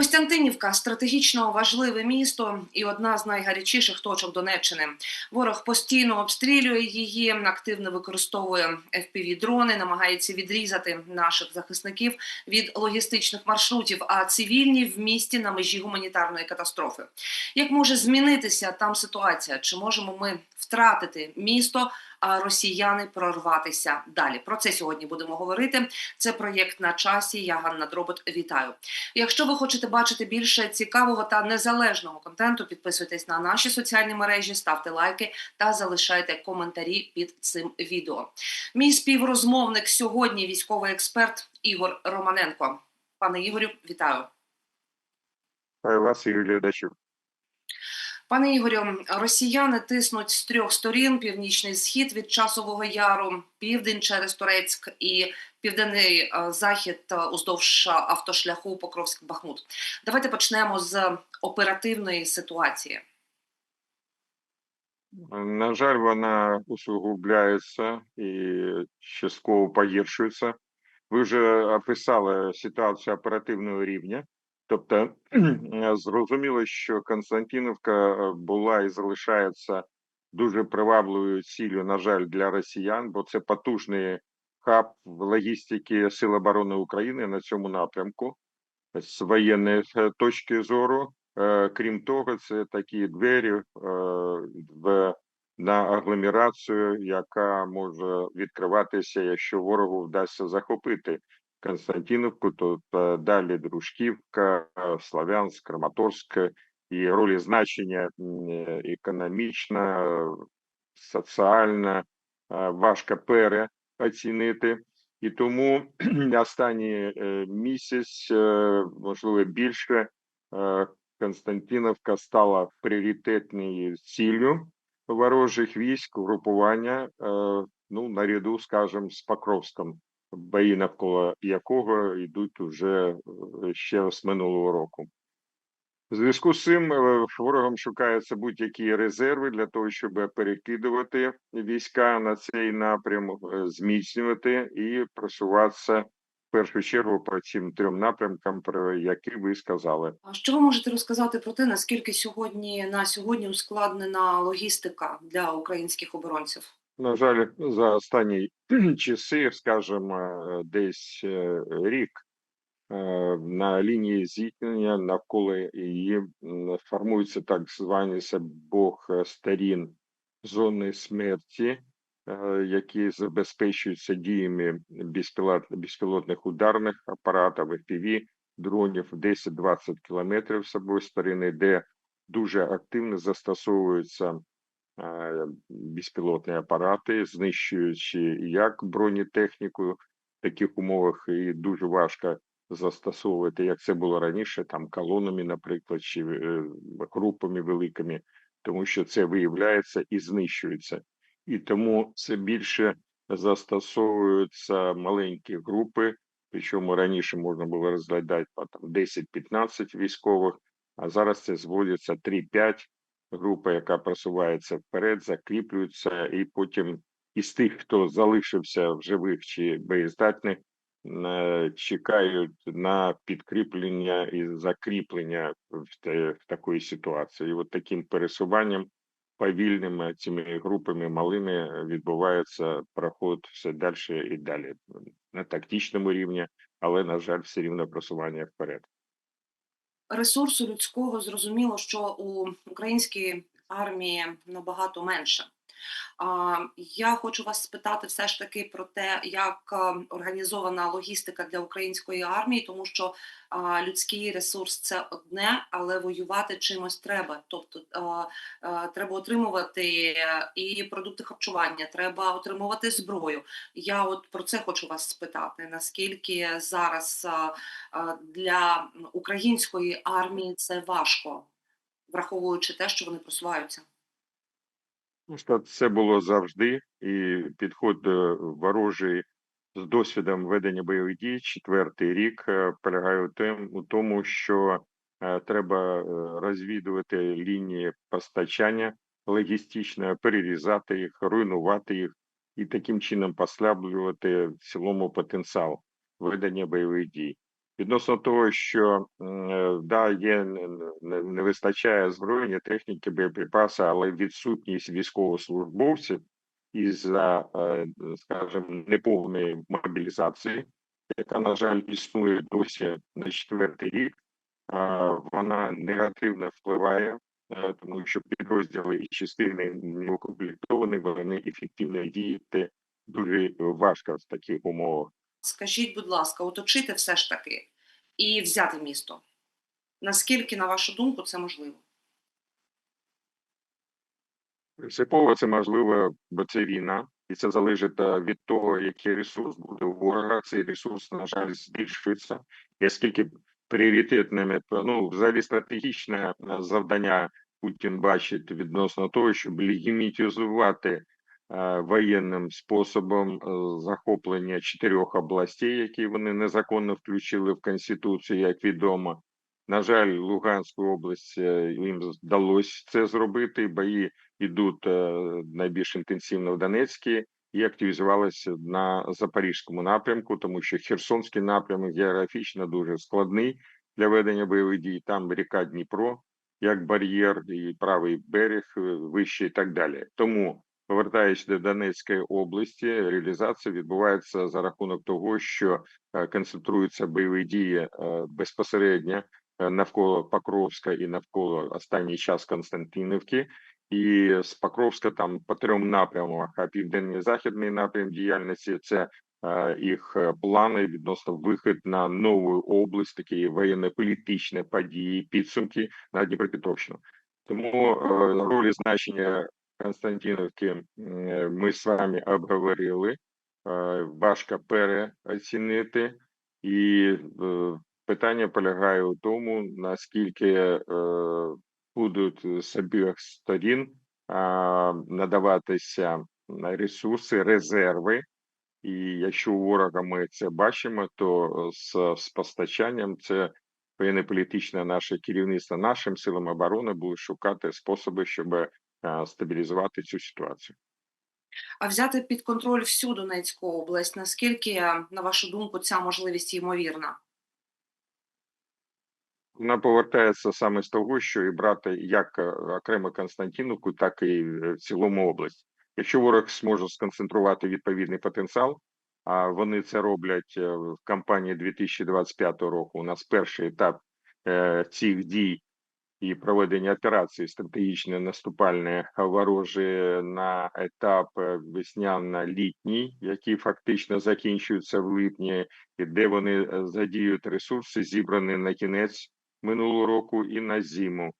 Костянтинівка стратегічно важливе місто і одна з найгарячіших точок Донеччини. Ворог постійно обстрілює її, активно використовує fpv дрони, намагається відрізати наших захисників від логістичних маршрутів, а цивільні в місті на межі гуманітарної катастрофи. Як може змінитися там ситуація? Чи можемо ми втратити місто? А росіяни прорватися далі. Про це сьогодні будемо говорити. Це проєкт на часі. Я Ганна Дробот. Вітаю. Якщо ви хочете бачити більше цікавого та незалежного контенту, підписуйтесь на наші соціальні мережі, ставте лайки та залишайте коментарі під цим відео. Мій співрозмовник сьогодні військовий експерт Ігор Романенко. Пане Ігорю, вітаю. Вас і глядачів. Пане Ігорю, росіяни тиснуть з трьох сторін: північний схід від часового яру, південь через Турецьк і південний е, захід е, уздовж автошляху Покровськ-Бахмут. Давайте почнемо з оперативної ситуації. На жаль, вона усугубляється і частково погіршується. Ви вже описали ситуацію оперативного рівня. Тобто зрозуміло, що Константинівка була і залишається дуже привабливою ціллю, на жаль, для росіян, бо це потужний хаб логістики Сил оборони України на цьому напрямку з воєнної е, точки зору. Е, Крім того, це такі двері е, в на агломерацію, яка може відкриватися, якщо ворогу вдасться захопити Константиновку, то е, далі Дружківка, е, Славянськ, Краматорськ і ролі значення економічна, соціальна важко переоцінити. І тому останній місяць, можливо, більше Константиновка стала пріоритетною ціллю ворожих військ групування, ну наряду, скажімо, з Покровськом, бої навколо якого йдуть уже е, ще з минулого року. В зв'язку з цим е, ворогом шукаються будь-які резерви для того, щоб перекидувати війська на цей напрям, е, зміцнювати і просуватися в першу чергу по цим трьом напрямкам, про які ви сказали. А що ви можете розказати про те, наскільки сьогодні на сьогодні ускладнена логістика для українських оборонців? На жаль, за останні часи, скажімо, е, десь е, рік е, на лінії зіткнення навколо її формуються так звані обох сторін зони смерті, які забезпечуються діями безпілот, безпілотних ударних апаратів FPV, дронів 10-20 кілометрів з обох сторони, де дуже активно застосовуються безпілотні апарати, знищуючи як бронетехніку в таких умовах, і дуже важко застосовувати, як це було раніше, там колонами, наприклад, чи е, групами великими, тому що це виявляється і знищується. І тому це більше застосовуються маленькі групи, причому раніше можна було розглядати по 10-15 військових, а зараз це зводиться 3-5 група, яка просувається вперед, закріплюється, і потім із тих, хто залишився в живих чи боєздатних, е, чекають на підкріплення і закріплення в, в такої ситуації. І от таким пересуванням повільними цими групами малими відбувається проход все далі і далі на тактичному рівні, але на жаль, все рівно просування вперед. Ресурсу людського зрозуміло, що у українській армії набагато менше. Я хочу вас спитати все ж таки про те, як е, організована логістика для української армії, тому що людський ресурс це одне, але воювати чимось треба. Тобто треба отримувати е, і продукти харчування, треба отримувати зброю. Я от про це хочу вас спитати: наскільки зараз для української армії це важко, враховуючи те, що вони просуваються. Ну, що це було завжди, і підход е, ворожий з досвідом ведення бойових дій четвертий рік е, полягає у тому, що е, треба розвідувати лінії постачання логістичне, перерізати їх, руйнувати їх і таким чином послаблювати в цілому потенціал ведення бойових дій. Відносно того, що е, да, є не, вистачає озброєння, техніки, боєприпаси, але відсутність військовослужбовців із-за, е, скажімо, неповної мобілізації, яка, на жаль, існує досі на четвертий рік, вона негативно впливає, е, тому що підрозділи і частини не укомплектовані, вони ефективно діяти дуже важко в таких умовах. Скажіть, будь ласка, оточити все ж таки і взяти місто. Наскільки, на вашу думку, це можливо? Принципово це можливо, бо це війна, і це залежить е, від того, який ресурс буде у ворога. Цей ресурс, на жаль, збільшується. І оскільки пріоритетними, ну, взагалі стратегічне е, завдання Путін бачить відносно того, щоб легімітизувати воєнним способом е, захоплення чотирьох областей, які вони незаконно включили в Конституцію, як відомо. На жаль, Луганську область е, їм вдалося це зробити. Бої ідуть е, найбільш інтенсивно в Донецькій і активізувалися на Запорізькому напрямку, тому що Херсонський напрямок географічно дуже складний для ведення бойових дій. Там ріка Дніпро, як бар'єр, і правий берег е, вище і так далі. Тому, повертаючись до Донецької області, реалізація відбувається за рахунок того, що е, концентруються бойові дії е, безпосередньо е, навколо Покровська і навколо останній час Константинівки. І з Покровська там по трьом напрямах, а південний західний напрям діяльності це їх плани відносно вихід на нову область, такі воєнно-політичні події, підсумки на Дніпропетровщину. Тому роль і значення Е, ми з вами обговорили. Е, важко переоцінити, і е, питання полягає у тому, наскільки будуть з обох сторін надаватися ресурси, резерви. І якщо у ворога ми це бачимо, то з, з постачанням це воєнно-політичне наше керівництво нашим силам оборони буде шукати способи, щоб стабілізувати цю ситуацію. А взяти під контроль всю Донецьку область, наскільки, на вашу думку, ця можливість ймовірна? Вона повертається саме з того, що і брати як е, окремо Константинівку, так і е, в цілому область. Якщо ворог зможе сконцентрувати відповідний потенціал, а вони це роблять е, в кампанії 2025 року. У нас перший етап е, цих дій і проведення операції стратегічної наступальної ворожі на етап е, весняно-літній, який фактично закінчується в липні, і де вони е, задіють ресурси, зібрані на кінець минулого року і на зиму.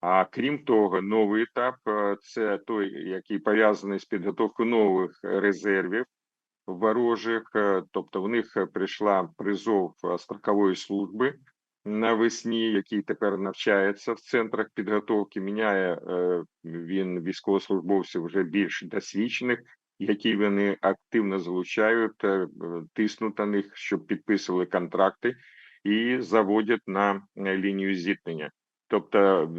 А крім того, новий етап е, це той, який пов'язаний з підготовкою нових резервів ворожих, е, тобто в них прийшла призов строкової служби навесні, який тепер навчається в центрах підготовки. Міняє е, він військовослужбовців вже більш досвідчених, які вони активно залучають, е, тиснуть на них, щоб підписували контракти і заводять на лінію зіткнення. Тобто,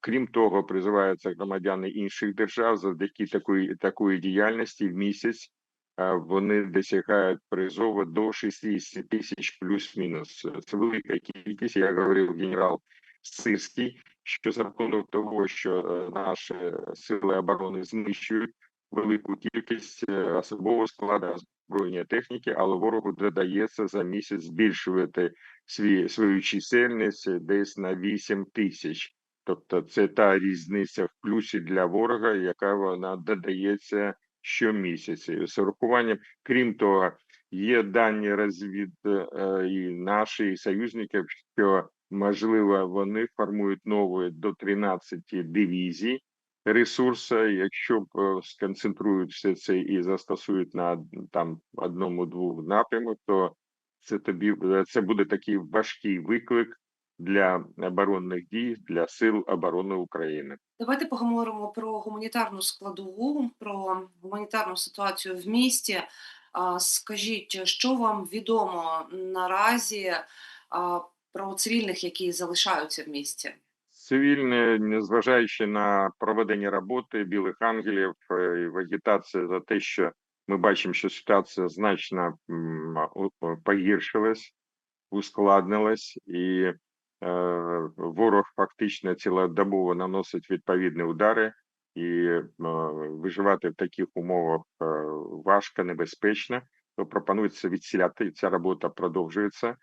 крім того, призиваються громадяни інших держав завдяки такої такої діяльності в місяць. Е, Вони досягають призову до 60 тисяч плюс-мінус. Це велика кількість. Я говорив генерал Сирський, що за рахунок того, що е, наші сили оборони знищують велику кількість е, особового складу озброєння техніки, але ворогу додається за місяць збільшувати свій свою чисельність десь на 8 тисяч. Тобто, це та різниця в плюсі для ворога, яка вона додається щомісяця. З урахуванням, крім того, є дані розвід е, і наші і союзників, що можливо вони формують нові до 13 дивізій ресурси, якщо е, сконцентрують все це і застосують на там одному-двох напрямах, то це тобі е, це буде такий важкий виклик для оборонних дій для сил оборони України. Давайте поговоримо про гуманітарну складову, про гуманітарну ситуацію в місті. Скажіть, що вам відомо наразі про цивільних, які залишаються в місті? Цивільне, незважаючи на проведення роботи білих ангелів е, і вегетація за те, що ми бачимо, що ситуація значно погіршилась. ускладнилась, і ворог фактично цілодобово наносить відповідні удари, і е, виживати в таких умовах е, важко, небезпечно. То пропонується відсіляти. Ця робота продовжується. Е,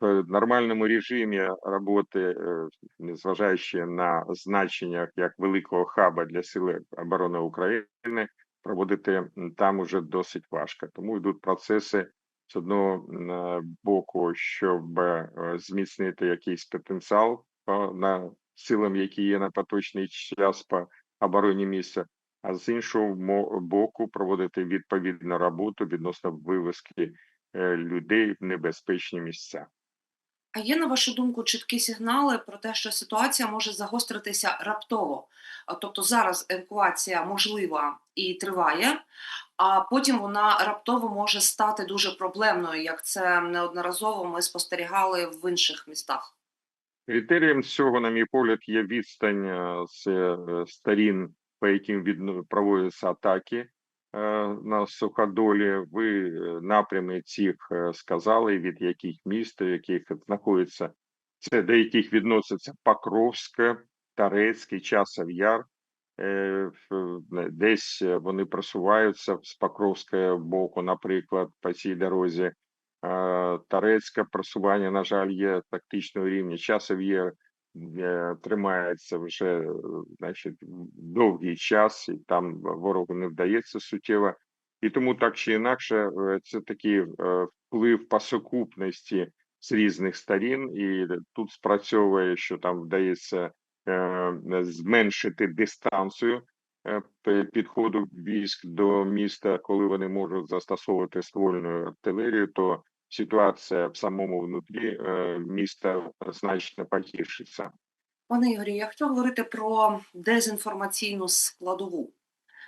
В нормальному режимі роботи, е, незважаючи на значення як великого хаба для Сили оборони України, проводити там уже досить важко. Тому йдуть процеси з одного е, боку, щоб е, зміцнити якийсь потенціал е, на силам, які є на поточний час по обороні місця, а з іншого боку, проводити відповідну роботу відносно вивозки е, людей в небезпечні місця. А є, на вашу думку, чіткі сигнали про те, що ситуація може загостритися раптово? Тобто зараз евакуація можлива і триває, а потім вона раптово може стати дуже проблемною, як це неодноразово ми спостерігали в інших містах. Критерієм цього, на мій погляд, є відстань е, з е, сторін, по яким відно- проводяться атаки на суходолі. Ви е, напрями цих е, сказали, від яких міст, в яких знаходиться, це до яких відноситься Покровське, Тарецький, Часов Яр. Е, Десь е, вони просуваються з Покровського боку, наприклад, по цій дорозі. Е, Тарецьке просування, на жаль, є тактичного рівня. Часов є е, тримається вже е, значить, довгий час, і там ворогу не вдається суттєво. І тому так чи інакше, е, це такий е, вплив по сукупності з різних сторін, і тут спрацьовує, що там вдається е, зменшити дистанцію е, підходу військ до міста, коли вони можуть застосовувати ствольну артилерію, то ситуація в самому внутрі е, міста значно погіршиться. Пане Ігорі, я хотіла говорити про дезінформаційну складову.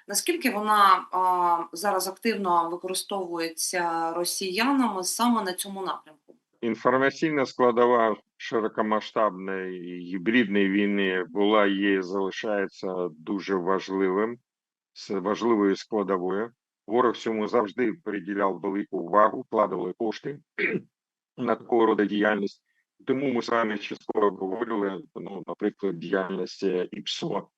Наскільки вона а, зараз активно використовується росіянами саме на цьому напрямку? Інформаційна складова широкомасштабної гібридної війни була є і залишається дуже важливим, важливою складовою. Ворог цьому завжди приділяв велику увагу, вкладали кошти на такого роду діяльність. Тому ми з вами частково обговорювали, ну, наприклад, діяльність е, ІПСО,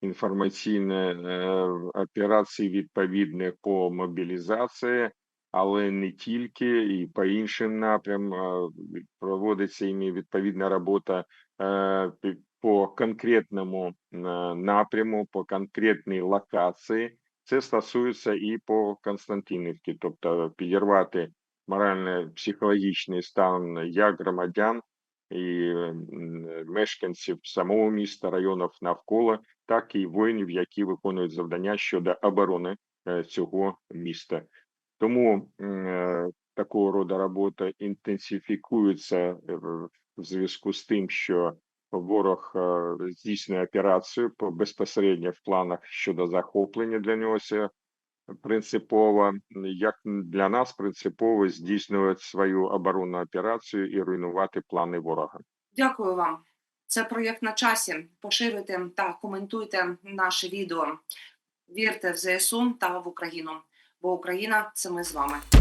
інформаційні е, операції відповідні по мобілізації, але не тільки, і по іншим напрямам проводиться іми відповідна робота е, по конкретному напряму, по конкретній локації. Це стосується і по Константинівці, тобто підірвати морально-психологічний стан як громадян і мешканців самого міста, районів навколо, так і воїнів, які виконують завдання щодо оборони е, цього міста. Тому е, такого роду робота інтенсифікується е, в в зв'язку з тим, що ворог е, здійснює операцію по безпосередньо в планах щодо захоплення для нього це принципово, як для нас принципово здійснювати свою оборонну операцію і руйнувати плани ворога. Дякую вам. Це проєкт на часі. Поширюйте та коментуйте наше відео. Вірте в ЗСУ та в Україну, бо Україна це ми з вами.